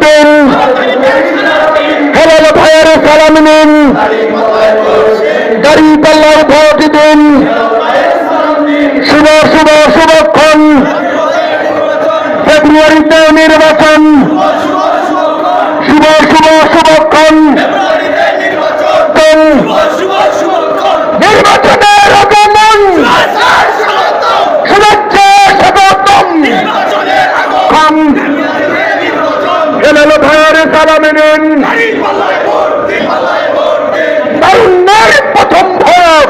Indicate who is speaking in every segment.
Speaker 1: দিন হেলাল ভাইয়ের সালাম নিন। গাড়ি পাল্লার ভোট দিন। শুভ শুভ, শুভক্ষণ। ফেব্রুয়ারিতে নির্বাচন। শুভ শুভ, শুভক্ষণ। হেলালো ভাইয়ের সালামে নিন। প্রথম ভোট।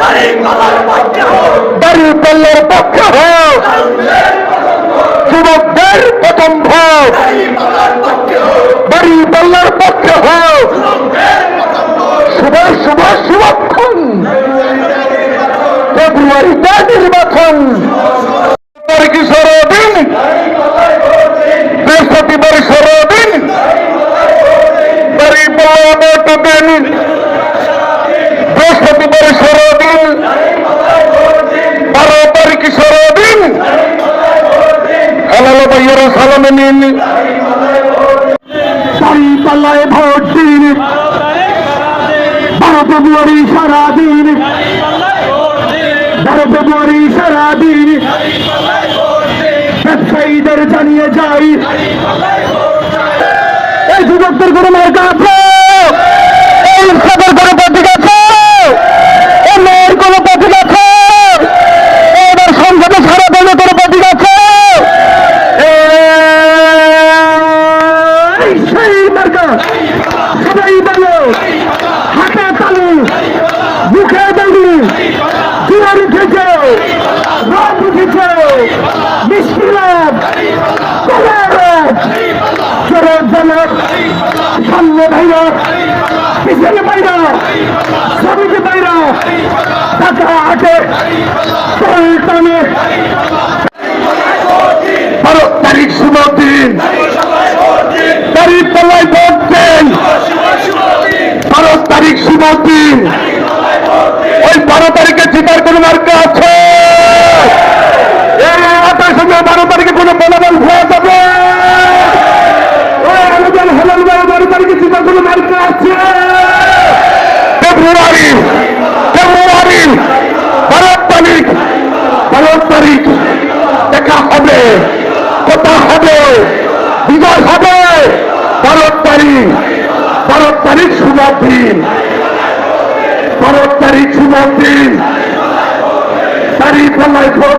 Speaker 1: পক্ষে হোক যুবকদের প্রথম ভোট। বাড়ি পাল্লার পক্ষে হোক শুভ শুভ শুভক্ষণ ফেব্রুয়ারিতে নির্বাচন কি সরদিন বৃহস্পতিবার সরদিন বাড়ি পাল্লা ভোট দিন বৃহস্পতিবার সরদিন বারো তারিখ সরদিন হালালো ভাইয়েরা সালামে দিন। বারো ফেব্রুয়ারি সারাদিন। বারো জানিয়ে যাই। এই যুবকদের কোনো মার্কা আছে? সাদের কোনো পত্রিক আছে। এই মেয়ের কোনো পত্রিক আছে। এবার সংসদে সারা দেবে কোনো পত্রিক আছে। সবাই বলো। হাতে তালু মুখে দৌড়ি জোয়ার উঠেছে। রথ উঠেছে। মিষ্টি ভাইরা। পিছনে ভাইরা সবিকে ভাইরা টাকা আটে পল্টনে বারো তারিখ শুভ দিন তারিখ পাল্লায় ভোট দেন বারো তারিখ শুভ দিন ওই বারো তারিখে জিতার কোন মার্কা আছে এই এলাকার সঙ্গে বারো তারিখে কোনো বলাবল হয়ে যাবে ওই আমাদের হেলাল বারো বারো তারিখে জিতার কোন মার্কা আছে? ফেব্রুয়ারি ফেব্রুয়ারি বারো তারিখ বারো তারিখ, দেখা হবে, কথা হবে, বিজয় হবে বারো তারিখ বারো তারিখ শুভ দিন বারো তারিখ শুভ দিন, তারিখ